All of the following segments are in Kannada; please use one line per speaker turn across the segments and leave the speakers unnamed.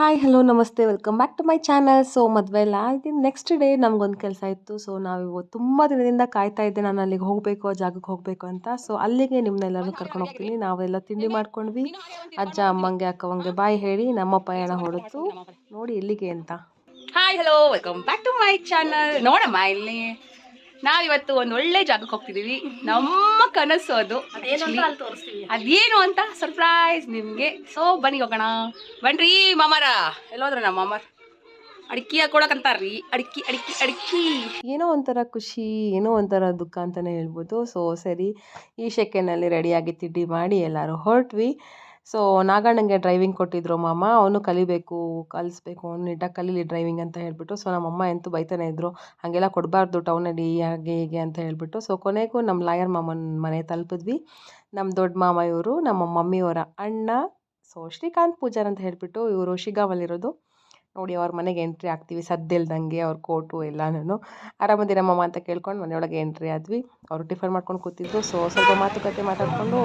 ಹಾಯ್ ಹಲೋ ನಮಸ್ತೆ. Welcome back to my channel so ಮದುವೆ ಎಲ್ಲ ಆಯ್ತು ನೆಕ್ಸ್ಟ್ ಡೇ ನಮಗೊಂದು ಕೆಲಸ ಇತ್ತು. ಸೊ ನಾವು ತುಂಬ ದಿನದಿಂದ ಕಾಯ್ತಾ ಇದ್ದೆ. ನಾನು ಅಲ್ಲಿಗೆ ಹೋಗಬೇಕು, ಆ ಜಾಗಕ್ಕೆ ಹೋಗಬೇಕು ಅಂತ. ಸೊ ಅಲ್ಲಿಗೆ ನಿಮ್ಮನ್ನೆಲ್ಲರೂ ಕರ್ಕೊಂಡು ಹೋಗ್ತೀನಿ. ನಾವೆಲ್ಲ ತಿಂಡಿ ಮಾಡ್ಕೊಂಡ್ವಿ. ಅಜ್ಜ, ಅಮ್ಮಂಗೆ, ಅಕ್ಕವಂಗೆ ಬಾಯ್ ಹೇಳಿ ನಮ್ಮ ಪಯಣ ಹೊರತು ನೋಡಿ ಎಲ್ಲಿಗೆ ಅಂತ.
Hi hello welcome back to my channel ನೋಡಮ್ಮ ಇಲ್ಲಿ. ನಾವಿವತ್ತು ಒಂದು ಒಳ್ಳೆ ಜಾಗಕ್ಕೆ ಹೋಗ್ತಿದೀವಿ ನಮ್ಮ ಕನಸು ಅದು ಅದೇನು ಅಂತ ಸರ್ಪ್ರೈಸ್ ನಿಮಗೆ. ಸೊ ಬನ್ನಿ ಹೋಗೋಣ. ಬನ್ರಿ ಮಾಮಾರ. ಎಲ್ಲೋದ್ರ ನಮ್ಮ ಮಾಮಾರ? ಅಡಿಕೆ ಹಾಕೊಳಕಂತಾರ್ರಿ ಅಡಿಕೆ ಅಡಿಕೆ ಅಡಿಕೆ.
ಏನೋ ಒಂಥರ ಖುಷಿ ಏನೋ ಒಂಥರ ದುಃಖ ಅಂತಲೇ ಹೇಳ್ಬೋದು. ಸೊ ಸರಿ ಈ ಸೆಕೆಂಡಲ್ಲಿ ರೆಡಿಯಾಗಿ ತಿಂಡಿ ಮಾಡಿ ಎಲ್ಲರೂ ಹೊರಟ್ವಿ. ಸೊ ನಾಗಣ್ಣಂಗೆ ಡ್ರೈವಿಂಗ್ ಕೊಟ್ಟಿದ್ರು ಮಾಮ. ಅವನು ಕಲಿಬೇಕು, ಕಲಿಸ್ಬೇಕು. ಅವ್ನು ನೀಟಾಗಿ ಕಲೀಲಿ ಡ್ರೈವಿಂಗ್ ಅಂತ ಹೇಳಿಬಿಟ್ಟು. ಸೊ ನಮ್ಮಮ್ಮ ಎಂತೂ ಬೈತಾನೆ ಇದ್ದರು ಹಾಗೆಲ್ಲ ಕೊಡಬಾರ್ದು ಟೌನಲ್ಲಿ ಹಾಗೆ, ಹೀಗೆ ಅಂತ ಹೇಳಿಬಿಟ್ಟು. ಸೊ ಕೊನೆಗೂ ನಮ್ಮ ಲಾಯರ್ ಮಾಮನ ಮನೆ ತಲುಪಿದ್ವಿ. ನಮ್ಮ ದೊಡ್ಡ ಮಾಮ ಇವರು, ನಮ್ಮ ಮಮ್ಮಿಯವರ ಅಣ್ಣ, ಸೊ, ಶ್ರೀಕಾಂತ್ ಪೂಜಾರ್ ಅಂತ ಹೇಳ್ಬಿಟ್ಟು ಇವರು ಶಿಗಾವಲ್ಲಿರೋದು ನೋಡಿ ಅವ್ರ ಮನೆಗೆ ಎಂಟ್ರಿ ಆಗ್ತೀವಿ ಸದ್ದಿಲ್ದಂಗೆ ಅವ್ರ ಕೋಟು ಎಲ್ಲನೂ ಆರಾಮದಿರ ಮಾಮ ಅಂತ ಕೇಳ್ಕೊಂಡು ಮನೆಯೊಳಗೆ ಎಂಟ್ರಿ ಆದ್ವಿ. ಅವರು ಟಿಫನ್ ಮಾಡ್ಕೊಂಡು ಕೂತಿದ್ರು. ಸೊ ಸ್ವಲ್ಪ ಮಾತುಕತೆ ಮಾತಾಡಿಕೊಂಡು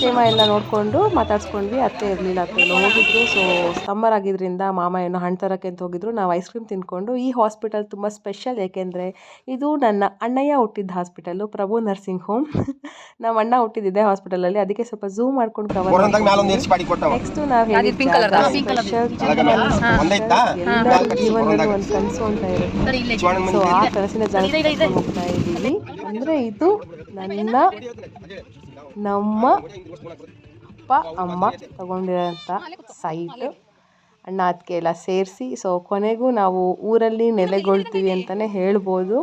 ಸಿನಿಮಾ ಎಲ್ಲ ನೋಡಿಕೊಂಡು ಮಾತಾಡ್ಸ್ಕೊಂಡ್ವಿ. ಅತ್ತೆ ಇರಲಿಲ್ಲ ಅತ್ತೆ ಹೋಗಿದ್ರು. ಸೊ ಸಮ್ಮರ್ ಆಗಿದ್ರಿಂದ ಮಾಮ ಏನೋ ಹಣ್ಣು ತರೋಕ್ಕೆ ಅಂತ ಹೋಗಿದ್ರು. ನಾವು ಐಸ್ ಕ್ರೀಮ್ ತಿಂದ್ಕೊಂಡು ಈ ಹಾಸ್ಪಿಟಲ್ ತುಂಬ ಸ್ಪೆಷಲ್ ಏಕೆಂದರೆ ಇದು ನನ್ನ ಅಣ್ಣಯ್ಯ ಹುಟ್ಟಿದ್ದ ಹಾಸ್ಪಿಟಲು ಪ್ರಭು ನರ್ಸಿಂಗ್ ಹೋಮ್. ನಮ್ಮ ಅಣ್ಣ ಹುಟ್ಟಿದ್ದಿದೆ ಹಾಸ್ಪಿಟಲಲ್ಲಿ ಅದಕ್ಕೆ ಸ್ವಲ್ಪ ಝೂಮ್ ಮಾಡ್ಕೊಂಡು ಕವರ್ ನೆಕ್ಸ್ಟ್ ನಾವು ಜೀವನದಲ್ಲಿ ಒಂದು ಕನಸು ಅಂತ ಇರುತ್ತೆ ಸೊ ಆ ಕನಸಿನ ಜಾಗಕ್ಕೆ ಹೋಗ್ತಾ ಇದ್ದೀವಿ. ಅಂದರೆ ಇದು ನನ್ನ ನಮ್ಮ ಅಪ್ಪ ಅಮ್ಮ ತಗೊಂಡಿರೋಂಥ ಸೈಟ್ ಅಣ್ಣ ಅದಕ್ಕೆ ಎಲ್ಲ ಸೇರಿಸಿ ಸೊ ಕೊನೆಗೂ ನಾವು ಊರಲ್ಲಿ ನೆಲೆಗೊಳ್ತೀವಿ ಅಂತಲೇ ಹೇಳ್ಬೋದು.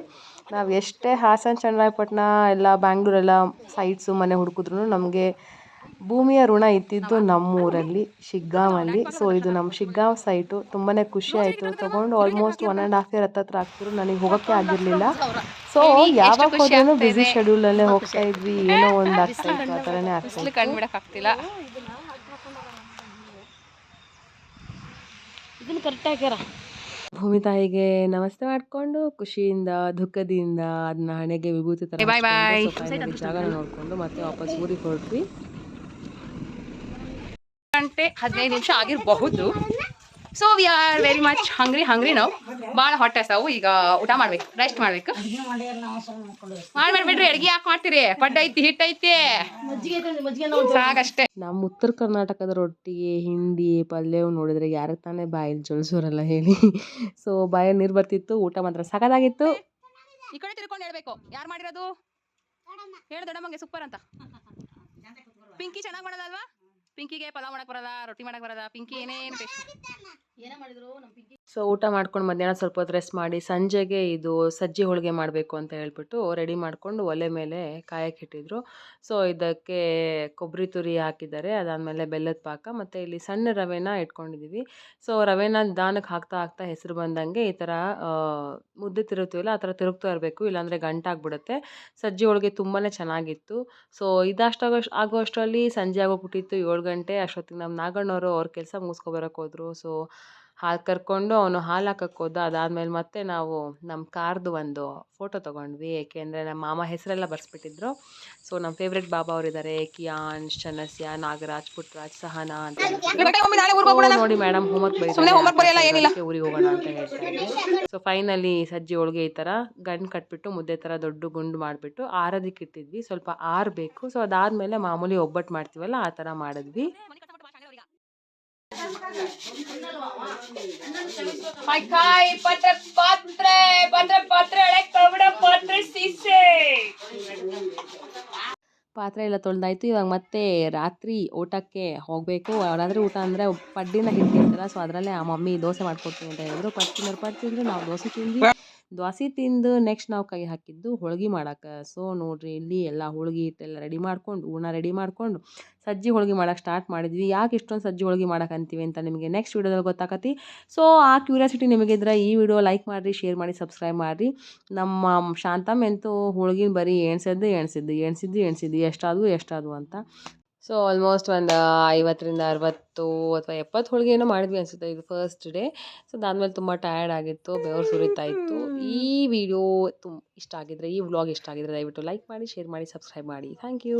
ನಾವು ಎಷ್ಟೇ ಹಾಸನ ಚನ್ನರಾಯಪಟ್ಟಣ ಎಲ್ಲ ಬ್ಯಾಂಗ್ಳೂರೆಲ್ಲ ಸೈಟ್ಸು ಮನೆ ಹುಡುಕಿದ್ರು ನಮಗೆ ಭೂಮಿಯ ಋಣ ಇದ್ದಿದ್ದು ನಮ್ಮೂರಲ್ಲಿ ಶಿಗ್ಗಾಂವಲ್ಲಿ ಸೊ ಇದು ನಮ್ಮ ಶಿಗ್ಗಾಂವ್ ಸೈಟು ತುಂಬಾ ಖುಷಿ ಆಯಿತು. ತೊಗೊಂಡು almost one and half year ಹತ್ರ ಆಗ್ತಿದ್ರು. ನನಗೆ ಹೋಗೋಕ್ಕೆ ಆಗಿರಲಿಲ್ಲ. ಸೊ ಯಾವಾಗ ಹೋದ್ರೂ ಬ್ಯುಸಿ ಶೆಡ್ಯೂಲಲ್ಲೇ ಹೋಗ್ತಾ ಇದ್ವಿ. ಏನೋ ಒಂದು ಆಗ್ತಾ ಇತ್ತು ಆ ಥರನೇ ಆಗ್ತಾ
ಇದನ್ನು ಕರೆಕ್ಟ್
ಭೂಮಿ ತಾಯಿಗೆ ನಮಸ್ತೆ ಮಾಡಿಕೊಂಡು ಖುಷಿಯಿಂದ ದುಃಖದಿಂದ ಅದನ್ನ ಹಣೆಗೆ ವಿಭೂತಿ ತರ ಜಾಗ ನೋಡ್ಕೊಂಡು ಮತ್ತೆ ವಾಪಸ್ ಊರಿಗೆ ಹೊರಟ್ವಿ.
ಗಂಟೆ ಹದಿನೈದು ನಿಮಿಷ ಆಗಿರಬಹುದು. So we are very much hungry hungry ನಾವು ಭಾಳ ಹೊಟ್ಟೆ ಸಾವು ಈಗ ಊಟ ಮಾಡ್ಬೇಕು ರೆಸ್ಟ್ ಮಾಡ್ಬೇಕು. ಮಾಡಿ ಮಾಡ್ಬಿಡ್ರಿ ಅಡ್ಗೆ ಯಾಕೆ ಮಾಡ್ತೀರಿ? ಪಡ್ಡ ಐತಿ ಹಿಟ್ಟು ಐತಿ. ಸಾಕಷ್ಟೇ.
ನಮ್ಮ ಉತ್ತರ ಕರ್ನಾಟಕದ ರೊಟ್ಟಿಗೆ ಹಿಂಡಿ ಪಲ್ಯವು ನೋಡಿದ್ರೆ ಯಾರ ತಾನೇ ಬಾಯಲ್ಲಿ ಜೊಲ್ಸೋರಲ್ಲ ಹೇಳಿ. ಸೊ ಬಾಯಲ್ಲಿ ನೀರು ಬರ್ತಿತ್ತು ಊಟ ಮಾತ್ರ ಸಾಕಾಗಿತ್ತು
ಈ ಕಡೆ ತಿರ್ಕೊಂಡು ಹೇಳ್ಬೇಕು. ಯಾರು ಮಾಡಿರೋದು? ಹೇಳು ದೊಡ್ಡಮ್ಮಂಗೆ ಸೂಪರ್ ಅಂತ. ಪಿಂಕಿ ಚೆನ್ನಾಗಿ ಮಾಡೋದಲ್ವಾ ಪಿಂಕಿಗೆ ಪಲಾವ್ ಮಾಡಕ್ ಬರಲ್ಲ ರೊಟ್ಟಿ ಮಾಡಕ್ ಬರಲ್ಲ ಪಿಂಕಿ ಏನೇನು ಟೇಸ್ಟ್
ಸೊ, ಊಟ ಮಾಡ್ಕೊಂಡು ಮಧ್ಯಾಹ್ನ ಸ್ವಲ್ಪ ಹೊತ್ತು ರೆಸ್ಟ್ ಮಾಡಿ, ಸಂಜೆಗೆ ಇದು ಸಜ್ಜಿ ಹೋಳಿಗೆ ಮಾಡಬೇಕು ಅಂತ ಹೇಳ್ಬಿಟ್ಟು ರೆಡಿ ಮಾಡಿಕೊಂಡು ಒಲೆ ಮೇಲೆ ಕಾಯಕ್ಕೆ ಇಟ್ಟಿದ್ರು. ಸೊ, ಇದಕ್ಕೆ ಕೊಬ್ಬರಿ ತುರಿ ಹಾಕಿದ್ದಾರೆ. ಅದಾದಮೇಲೆ ಬೆಲ್ಲದ ಪಾಕ ಮತ್ತು ಇಲ್ಲಿ ಸಣ್ಣ ರವೆನ ಇಟ್ಕೊಂಡಿದ್ದೀವಿ ಸೊ, ರವೆನ ದಾನಕ್ಕೆ ಹಾಕ್ತಾ ಹಾಕ್ತಾ ಹೆಸರು ಬಂದಂಗೆ ಈ ಥರ ಮುದ್ದೆ ತಿರುಗ್ತೀವಲ್ಲ ಆ ಥರ ತಿರುಗ್ತಾ ಇರಬೇಕು. ಇಲ್ಲಾಂದರೆ ಗಂಟಾಗ್ಬಿಡುತ್ತೆ ಸಜ್ಜಿ ಹೋಳಿಗೆ ತುಂಬಾ ಚೆನ್ನಾಗಿತ್ತು. ಸೊ ಇದಷ್ಟಾಗೋ ಆಗೋ ಅಷ್ಟರಲ್ಲಿ ಸಂಜೆ ಆಗೋಗ್ಬಿಟ್ಟಿತ್ತು. ಏಳು ಗಂಟೆ ಅಷ್ಟೊತ್ತಿಗೆ ನಮ್ಮ ನಾಗಣ್ಣವರು ಅವ್ರ ಕೆಲಸ ಮುಗಿಸ್ಕೊಬರಕ್ಕೆ ಹೋದರು. ಸೊ ಹಾಲು ಕರ್ಕೊಂಡು ಅವನು ಹಾಲು ಹಾಕಕ್ಕೆ ಹೋದ ಅದಾದಮೇಲೆ ಮತ್ತೆ ನಾವು ನಮ್ಮ ಕಾರ್ದು ಒಂದು ಫೋಟೋ ತೊಗೊಂಡ್ವಿ. ಏಕೆಂದರೆ ನಮ್ಮ ಮಾಮ ಹೆಸರೆಲ್ಲ ಬರ್ಸ್ಬಿಟ್ಟಿದ್ರು. ಸೊ ನಮ್ಮ ಫೇವ್ರೆಟ್ ಬಾಬಾ ಅವರಿದ್ದಾರೆ ಕಿಯಾನ್ ಶನಸ್ಯ ನಾಗರಾಜ್ ಪುಟ್ರಾಜ್ ಸಹನಾ ಅಂತ. ನೋಡಿ ಮೇಡಮ್ ಹೋಮ್ವರ್ಕ್
ಏನಿಲ್ಲ.
ಊರಿಗೆ ಹೋಗೋಣ ಅಂತ ಹೇಳ್ತಾರೆ ಸೊ ಫೈನಲಿ ಸಜ್ಜಿ ಹೋಳಿಗೆ ಈ ಥರ ಗಂಡು ಕಟ್ಬಿಟ್ಟು ಮುದ್ದೆ ಥರ ದೊಡ್ಡ ಗುಂಡು ಮಾಡಿಬಿಟ್ಟು ಆರೋದಕ್ಕೆ ಇಟ್ಟಿದ್ವಿ ಸ್ವಲ್ಪ ಆರಬೇಕು ಸೊ ಅದಾದಮೇಲೆ ಮಾಮೂಲಿ ಒಬ್ಬಟ್ಟು ಮಾಡ್ತೀವಲ್ಲ ಆ ಥರ ಮಾಡಿದ್ವಿ.
ಕಾಯ್ ಪತ್ರ ಪಾತ್ರೆ ಪತ್ರ ಪಾತ್ರೆ ಹಳೆ ಕಬ್ಬಿಣ ಪಾತ್ರೆ ಸೀಸೆ
ಪಾತ್ರೆ ಎಲ್ಲ ತೊಳೆದಾಯ್ತು. ಇವಾಗ ಮತ್ತೆ ರಾತ್ರಿ ಊಟಕ್ಕೆ ಹೋಗಬೇಕು. ರಾತ್ರಿ ಊಟ ಅಂದರೆ ಪಡ್ಡಿನ ಹಿಡ್ತಿರ್ತಾರ ಸೊ ಅದರಲ್ಲೇ ಆ ಮಮ್ಮಿ ದೋಸೆ ಮಾಡ್ಕೊಡ್ತೀನಿ ಅಂತ ಹೇಳಿದ್ರು. ಪಟ್ಟು ತಿನ್ನೋರು ಪಟ್ಟು ತಿಂದ್ರು, ನಾವು ದೋಸೆ ತಿಂದ್ವಿ. ದೋಸೆ ತಿಂದು ನೆಕ್ಸ್ಟ್ ನಾವು ಕೈ ಹಾಕಿದ್ದು ಹೋಳ್ಗೆ ಮಾಡಕ್ಕೆ ಸೊ ನೋಡ್ರಿ ಇಲ್ಲಿ ಎಲ್ಲ ಹೋಳ್ಗೆ ಹಿಟ್ಟೆಲ್ಲ ರೆಡಿ ಮಾಡ್ಕೊಂಡು, ಹೂರ್ಣ ರೆಡಿ ಮಾಡ್ಕೊಂಡು ಸಜ್ಜಿ ಹೋಳ್ಗೆ ಮಾಡಕ್ಕೆ ಸ್ಟಾರ್ಟ್ ಮಾಡಿದ್ವಿ. ಯಾಕೆ ಇಷ್ಟೊಂದು ಸಜ್ಜಿ ಹೋಳ್ಗೆ ಮಾಡಕ್ಕೆ ಅಂತೀವಿ ಅಂತ ನಿಮಗೆ ನೆಕ್ಸ್ಟ್ ವೀಡಿಯೋದಲ್ಲಿ ಗೊತ್ತಾಕತಿ. ಸೊ ಆ ಕ್ಯೂರಿಯಾಸಿಟಿ ನಿಮಗಿದ್ರೆ ಈ ವಿಡಿಯೋ ಲೈಕ್ ಮಾಡಿರಿ ಶೇರ್ ಮಾಡಿ ಸಬ್ಸ್ಕ್ರೈಬ್ ಮಾಡಿರಿ. ನಮ್ಮ ಶಾಂತಮ್ಮ ಎಂತೂ ಹೋಳ್ಗಿನ ಬರೀ ಎಣ್ಸಿದ್ದು ಎಣ್ಸಿದ್ದು ಎಣ್ಸಿದ್ದು ಎಣ್ಸಿದ್ದು, ಎಷ್ಟಾದವು ಎಷ್ಟಾದವು ಅಂತ ಸೊ ಆಲ್ಮೋಸ್ಟ್ ಒಂದು ಐವತ್ತರಿಂದ ಅರವತ್ತು ಅಥವಾ ಎಪ್ಪತ್ತು ಹೋಳಿಗೆ ಏನೋ ಮಾಡಿದ್ವಿ ಅನಿಸುತ್ತೆ ಇದು ಫಸ್ಟ್ ಡೇ ಸೊ ಅದಾದಮೇಲೆ ತುಂಬ ಟಯರ್ಡ್ ಆಗಿತ್ತು ಬೆವರು ಸುರಿತಾ ಇತ್ತು. ಈ ವಿಡಿಯೋ ತುಂಬ ಇಷ್ಟ ಆಗಿದ್ರೆ ಈ ವ್ಲಾಗ್ ಇಷ್ಟ ಆಗಿದ್ರೆ ದಯವಿಟ್ಟು ಲೈಕ್ ಮಾಡಿ ಶೇರ್ ಮಾಡಿ ಸಬ್ಸ್ಕ್ರೈಬ್ ಮಾಡಿ. Thank you